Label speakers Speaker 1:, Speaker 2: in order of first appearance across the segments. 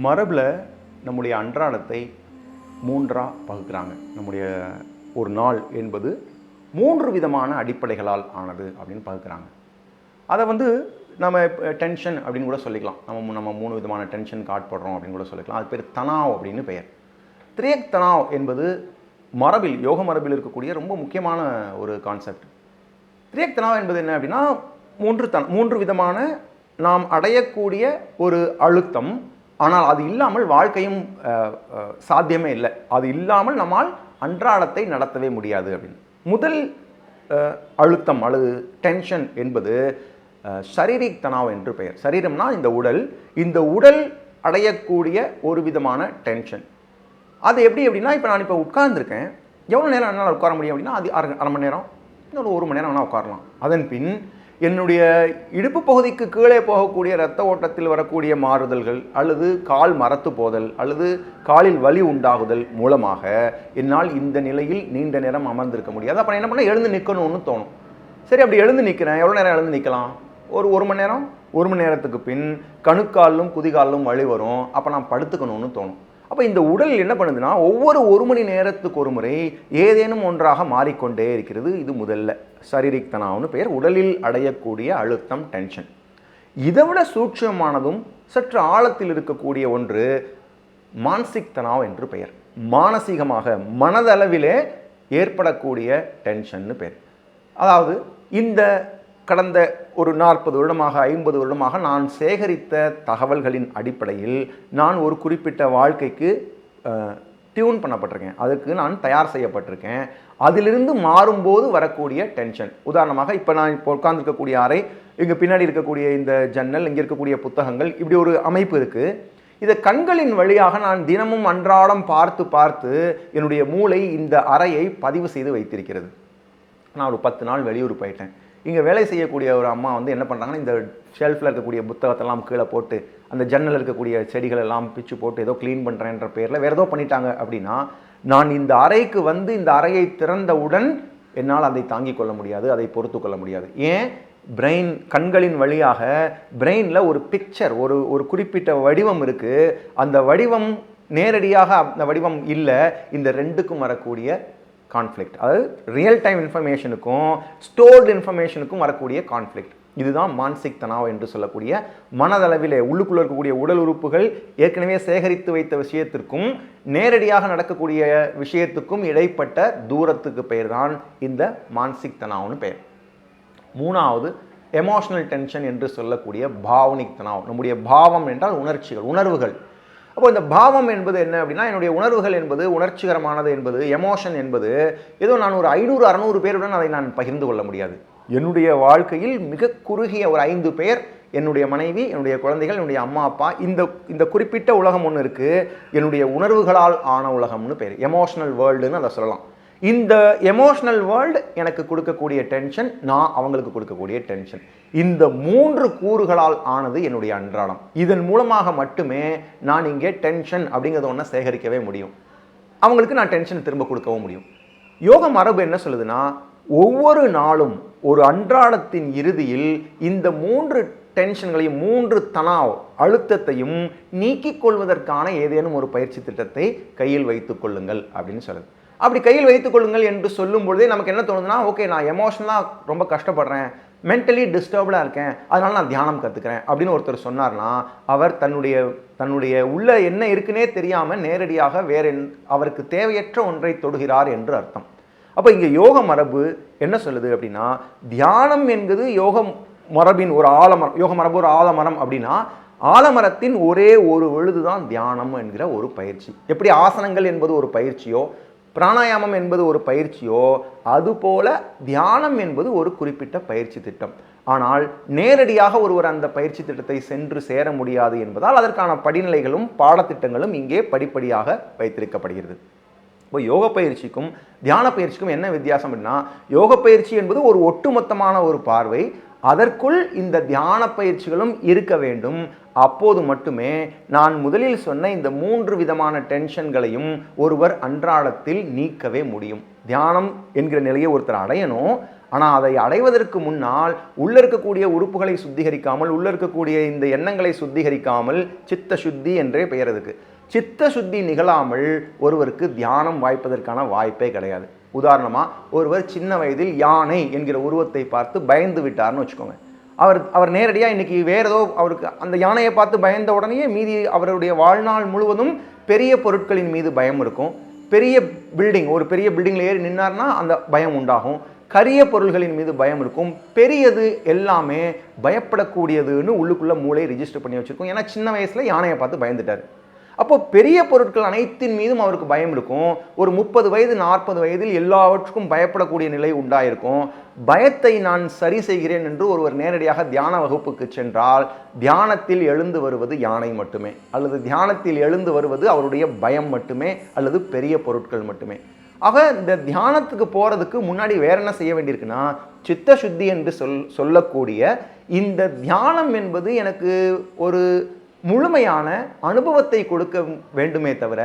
Speaker 1: மரபில் நம்முடைய அன்றாடத்தை மூன்றாக பகுக்கிறாங்க. நம்முடைய ஒரு நாள் என்பது மூன்று விதமான அடிப்படைகளால் ஆனது அப்படின்னு பகுக்கிறாங்க. அதை வந்து நம்ம டென்ஷன் அப்படின்னு கூட சொல்லிக்கலாம். நம்ம நம்ம மூணு விதமான டென்ஷனுக்கு ஆட்படுறோம் அப்படின்னு கூட சொல்லிக்கலாம். அது பேர் தனாவ் அப்படின்னு பெயர். திரியக் தனாவ் என்பது மரபில் யோக மரபில் இருக்கக்கூடிய ரொம்ப முக்கியமான ஒரு கான்செப்ட் திரியக் தனாவ் என்பது என்ன அப்படின்னா மூன்று தன் மூன்று விதமான நாம் அடையக்கூடிய ஒரு அழுத்தம் ஆனால் அது இல்லாமல் வாழ்க்கையும் சாத்தியமே இல்லை. அது இல்லாமல் நம்மால் அன்றாடத்தை நடத்தவே முடியாது அப்படின்னு. முதல் அழுத்தம் அல்லது டென்ஷன் என்பது சரீரிக் தனாவ் என்று பெயர். சரீரம்னா இந்த உடல். இந்த உடல் அடையக்கூடிய ஒரு விதமான டென்ஷன் அது எப்படி அப்படின்னா இப்போ நான் இப்போ உட்கார்ந்துருக்கேன். எவ்வளோ நேரம் என்னால் உட்கார முடியும் அப்படின்னா அது அரை அரை மணி நேரம் இன்னொரு ஒரு மணி நேரம் வேணால் உட்காரலாம். அதன் பின் என்னுடைய இடுப்பு பகுதிக்கு கீழே போகக்கூடிய இரத்த ஓட்டத்தில் வரக்கூடிய மாறுதல்கள் அல்லது கால் மரத்து போதல் அல்லது காலில் வலி உண்டாகுதல் மூலமாக என்னால் இந்த நிலையில் நீண்ட நேரம் அமர்ந்திருக்க முடியாது அப்போ என்ன பண்ண எழுந்து நிற்கணும்னு தோணும். சரி அப்படி எழுந்து நிற்கிறேன் எவ்வளோ நேரம் எழுந்து நிற்கலாம் ஒரு ஒரு மணி நேரம்? ஒரு மணி நேரத்துக்கு பின் கணுக்காலும் குதிகாலும் வலி வரும். அப்போ நான் படுத்துக்கணும்னு தோணும். அப்போ இந்த உடல் என்ன பண்ணுதுன்னா ஒவ்வொரு ஒரு மணி நேரத்துக்கு ஒரு முறை ஏதேனும் ஒன்றாக மாறிக்கொண்டே இருக்கிறது. இது முதல்ல. சரீரிக் பெயர். உடலில் அடையக்கூடிய அழுத்தம் டென்ஷன் இதை விட சூட்சமானதும் சற்று ஆழத்தில் இருக்கக்கூடிய ஒன்று மானசிக் தனாவ் என்று பெயர். மானசீகமாக மனதளவிலே ஏற்படக்கூடிய டென்ஷன்னு பெயர். அதாவது இந்த கடந்த ஒரு நாற்பது வருடமாக ஐம்பது வருடமாக நான் சேகரித்த தகவல்களின் அடிப்படையில் நான் ஒரு குறிப்பிட்ட வாழ்க்கைக்கு டியூன் பண்ணப்பட்டிருக்கேன். அதுக்கு நான் தயார் செய்யப்பட்டிருக்கேன். அதிலிருந்து மாறும்போது வரக்கூடிய டென்ஷன். உதாரணமாக இப்போ நான் இப்போ உட்கார்ந்துருக்கக்கூடிய அறை இங்கே பின்னாடி இருக்கக்கூடிய இந்த ஜன்னல் இங்கே இருக்கக்கூடிய புத்தகங்கள் இப்படி ஒரு அமைப்பு இருக்குது இதை கண்களின் வழியாக நான் தினமும் அன்றாடம் பார்த்து பார்த்து என்னுடைய மூளை இந்த அறையை பதிவு செய்து வைத்திருக்கிறது. நான் ஒரு பத்து நாள் வெளியூர் போயிட்டேன். இங்கே வேலை செய்யக்கூடிய ஒரு அம்மா வந்து என்ன பண்ணுறாங்கன்னா இந்த ஷெல்ஃபில் இருக்கக்கூடிய புத்தகத்தெல்லாம் கீழே போட்டு அந்த ஜன்னல் இருக்கக்கூடிய செடிகள் எல்லாம் பிச்சு போட்டு ஏதோ க்ளீன் பண்ணுறேன்ற பேரில் வேறு ஏதோ பண்ணிட்டாங்க அப்படின்னா நான் இந்த அறைக்கு வந்து இந்த அறையை திறந்தவுடன் என்னால் அதை தாங்கிக் கொள்ள முடியாது அதை பொறுத்து கொள்ள முடியாது. ஏன்? பிரெயின் கண்களின் வழியாக பிரெயினில் ஒரு பிக்சர் ஒரு ஒரு குறிப்பிட்ட வடிவம் இருக்குது அந்த வடிவம் நேரடியாக அந்த வடிவம் இல்லை இந்த ரெண்டுக்கும் வரக்கூடிய கான்ஃப்ளிக்ட் அதாவது ரியல் டைம் இன்ஃபர்மேஷனுக்கும் ஸ்டோர்டு இன்ஃபர்மேஷனுக்கும் வரக்கூடிய கான்ஃப்ளிக்ட் இதுதான் மானசிக் தனாவ் என்று சொல்லக்கூடிய மனதளவிலே உள்ளுக்குள்ள இருக்கக்கூடிய உடல் உறுப்புகள் ஏற்கனவே சேகரித்து வைத்த விஷயத்திற்கும் நேரடியாக நடக்கக்கூடிய விஷயத்துக்கும் இடைப்பட்ட தூரத்துக்கு பெயர் தான் இந்த மானசிக் தனாவ்னு பெயர். மூணாவது எமோஷனல் டென்ஷன் என்று சொல்லக்கூடிய பாவனிக் தனாவ். நம்முடைய பாவம் என்றால் உணர்ச்சிகள் உணர்வுகள். அப்போ இந்த பாவம் என்பது என்ன அப்படின்னா என்னுடைய உணர்வுகள் என்பது உணர்ச்சிகரமானது என்பது எமோஷன் என்பது ஏதோ நான் ஒரு ஐநூறு அறநூறு பேருடன் அதை நான் பகிர்ந்து கொள்ள முடியாது. என்னுடைய வாழ்க்கையில் மிக குறுகிய ஒரு ஐந்து பேர் என்னுடைய மனைவி என்னுடைய குழந்தைகள் என்னுடைய அம்மா அப்பா இந்த இந்த குறிப்பிட்ட உலகம் ஒன்று இருக்குது என்னுடைய உணர்வுகளால் ஆன உலகம்னு பேர். எமோஷனல் வேர்ல்டுன்னு அதை சொல்லலாம். இந்த எமோஷனல் வேர்ல்டு எனக்கு கொடுக்கக்கூடிய டென்ஷன் நான் அவங்களுக்கு கொடுக்கக்கூடிய டென்ஷன் இந்த மூன்று கூறுகளால் ஆனது என்னுடைய அன்றாடம். இதன் மூலமாக மட்டுமே நான் இங்கே டென்ஷன் அப்படிங்கிறத ஒன்றை சேகரிக்கவே முடியும். அவங்களுக்கு நான் டென்ஷன் திரும்ப கொடுக்கவும் முடியும். யோக மரபு என்ன சொல்லுதுன்னா ஒவ்வொரு நாளும் ஒரு அன்றாடத்தின் இறுதியில் இந்த மூன்று டென்ஷன்களையும் மூன்று தனாவ் அழுத்தத்தையும் நீக்கிக் கொள்வதற்கான ஏதேனும் ஒரு பயிற்சி திட்டத்தை கையில் வைத்துக் கொள்ளுங்கள் அப்படின்னு சொல்லுது. அப்படி கையில் வைத்துக் கொள்ளுங்கள் என்று சொல்லும் பொழுதே நமக்கு என்ன தோணுதுன்னா ஓகே நான் எமோஷனலாக ரொம்ப கஷ்டப்படுறேன் மென்டலி டிஸ்டர்ப்டாக இருக்கேன் அதனால் நான் தியானம் கற்றுக்கிறேன் அப்படின்னு ஒருத்தர் சொன்னார்னா அவர் தன்னுடைய தன்னுடைய உள்ள என்ன இருக்குன்னே தெரியாமல் நேரடியாக வேற என்- அவருக்கு தேவையற்ற ஒன்றை தொடுகிறார் என்று அர்த்தம். அப்போ இங்கே யோக மரபு என்ன சொல்லுது அப்படின்னா தியானம் என்பது யோக மரபின் ஒரு ஆலமரம் யோக மரபு ஒரு ஆலமரம் அப்படின்னா ஆலமரத்தின் ஒரே ஒரு விழுது தான் தியானம் என்கிற ஒரு பயிற்சி. எப்படி ஆசனங்கள் என்பது ஒரு பயிற்சியோ பிராணாயாமம் என்பது ஒரு பயிற்சியோ அதுபோல தியானம் என்பது ஒரு குறிப்பிட்ட பயிற்சி திட்டம். ஆனால் நேரடியாக ஒருவர் அந்த பயிற்சி திட்டத்தை சென்று சேர முடியாது என்பதால் அதற்கான படிநிலைகளும் பாடத்திட்டங்களும் இங்கே படிப்படியாக வைத்திருக்கப்படுகிறது. இப்போ யோக பயிற்சிக்கும் தியான பயிற்சிக்கும் என்ன வித்தியாசம் அப்படின்னா யோக பயிற்சி என்பது ஒரு ஒட்டுமொத்தமான ஒரு பார்வை. அதற்குள் இந்த தியான பயிற்சிகளும் இருக்க வேண்டும். அப்போது மட்டுமே நான் முதலில் சொன்ன இந்த மூன்று விதமான டென்ஷன்களையும் ஒருவர் அன்றாடத்தில் நீக்கவே முடியும். தியானம் என்கிற நிலையை ஒருத்தர் அடையணும். ஆனால் அதை அடைவதற்கு முன்னால் உள்ள இருக்கக்கூடிய உறுப்புகளை சுத்திகரிக்காமல் உள்ள இருக்கக்கூடிய இந்த எண்ணங்களை சுத்திகரிக்காமல் சித்த சுத்தி என்றே பெயர் அதுக்கு. சித்த சுத்தி நிகழாமல் ஒருவருக்கு தியானம் வாய்ப்பதற்கான வாய்ப்பே கிடையாது. உதாரணமாக ஒருவர் சின்ன வயதில் யானை என்கிற உருவத்தை பார்த்து பயந்து விட்டார்னு வச்சுக்கோங்க. அவர் அவர் நேரடியாக இன்றைக்கி வேறு ஏதோ அவருக்கு அந்த யானையை பார்த்து பயந்த உடனே மீதி அவருடைய வாழ்நாள் முழுவதும் பெரிய பொருட்களின் மீது பயம் இருக்கும். பெரிய பில்டிங் ஒரு பெரிய பில்டிங்கில் ஏறி நின்னார்னா அந்த பயம் உண்டாகும். கரிய பொருள்களின் மீது பயம் இருக்கும். பெரியது எல்லாமே பயப்படக்கூடியதுன்னு உள்ளுக்குள்ளே மூளை ரிஜிஸ்டர் பண்ணி வச்சுருக்கோம். ஏன்னா சின்ன வயசில் யானையை பார்த்து பயந்துட்டார். அப்போ பெரிய பொருட்கள் அனைத்தின் மீதும் அவருக்கு பயம் இருக்கும். ஒரு முப்பது வயது நாற்பது வயதில் எல்லாவற்றுக்கும் பயப்படக்கூடிய நிலை உண்டாயிருக்கும். பயத்தை நான் சரி செய்கிறேன் என்று ஒருவர் நேரடியாக தியான வகுப்புக்கு சென்றால் தியானத்தில் எழுந்து வருவது யானை மட்டுமே அல்லது தியானத்தில் எழுந்து வருவது அவருடைய பயம் மட்டுமே அல்லது பெரிய பொருட்கள் மட்டுமே. ஆக இந்த தியானத்துக்கு போகிறதுக்கு முன்னாடி வேற என்ன செய்ய வேண்டியிருக்குன்னா சித்த சுத்தி என்று சொல் சொல்லக்கூடிய இந்த தியானம் என்பது எனக்கு ஒரு முழுமையான அனுபவத்தை கொடுக்க வேண்டுமே தவிர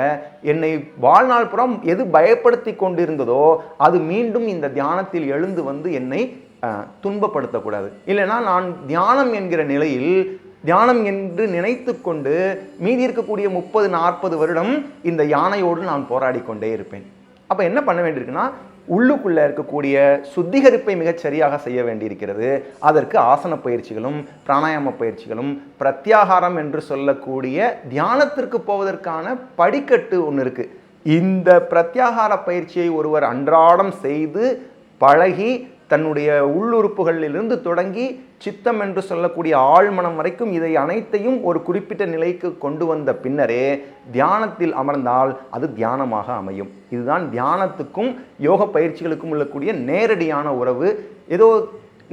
Speaker 1: என்னை வாழ்நாள் புறம் எது பயப்படுத்தி கொண்டிருந்ததோ அது மீண்டும் இந்த தியானத்தில் எழுந்து வந்து என்னை துன்பப்படுத்தக்கூடாது. இல்லைன்னா நான் தியானம் என்கிற நிலையில் தியானம் என்று நினைத்து கொண்டு மீதி இருக்கக்கூடிய முப்பது நாற்பது வருடம் இந்த யானையோடு நான் போராடி கொண்டே இருப்பேன். அப்போ என்ன பண்ண வேண்டியிருக்குன்னா உள்ளுக்குள்ளே இருக்கக்கூடிய சுத்திகரிப்பை மிகச் சரியாக செய்ய வேண்டியிருக்கிறது. அதற்கு ஆசன பயிற்சிகளும் பிராணாயாம பயிற்சிகளும் பிரத்யாகாரம் என்று சொல்லக்கூடிய தியானத்திற்கு போவதற்கான படிக்கட்டு ஒன்று இருக்குது இந்த பிரத்யாகார பயிற்சியை ஒருவர் அன்றாடம் செய்து பழகி தன்னுடைய உள்ளுறுப்புகளிலிருந்து தொடங்கி சித்தம் என்று சொல்லக்கூடிய ஆழ்மனம் வரைக்கும் இதை அனைத்தையும் ஒரு குறிப்பிட்ட நிலைக்கு கொண்டு வந்த பின்னரே தியானத்தில் அமர்ந்தால் அது தியானமாக அமையும். இதுதான் தியானத்துக்கும் யோக பயிற்சிகளுக்கும் உள்ளக்கூடிய நேரடியான உறவு. ஏதோ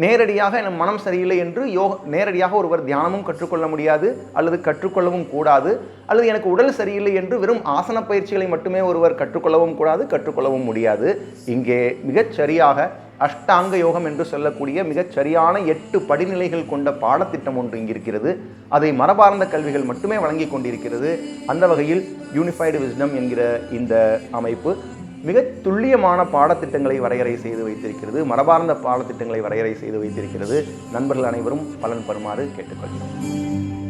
Speaker 1: நேரடியாக என் மனம் சரியில்லை என்று யோக நேரடியாக ஒருவர் தியானமும் கற்றுக்கொள்ள முடியாது அல்லது கற்றுக்கொள்ளவும் கூடாது அல்லது எனக்கு உடல் சரியில்லை என்று வெறும் ஆசன பயிற்சிகளை மட்டுமே ஒருவர் கற்றுக்கொள்ளவும் கூடாது கற்றுக்கொள்ளவும் முடியாது. இங்கே மிகச் சரியாக அஷ்டாங்க யோகம் என்று சொல்லக்கூடிய மிகச் சரியான எட்டு படிநிலைகள் கொண்ட பாடத்திட்டம் ஒன்று இங்கு இருக்கிறது அதை மரபார்ந்த கல்விகள் மட்டுமே வழங்கி கொண்டிருக்கிறது. அந்த வகையில் யூனிஃபைடு விஸ்டம் என்கிற இந்த அமைப்பு மிக துல்லியமான பாடத்திட்டங்களை வரையறை செய்து வைத்திருக்கிறது. மரபார்ந்த பாடத்திட்டங்களை வரையறை செய்து வைத்திருக்கிறது. நண்பர்கள் அனைவரும் பலன் பெறுமாறு கேட்டுக்கொள்கிறோம்.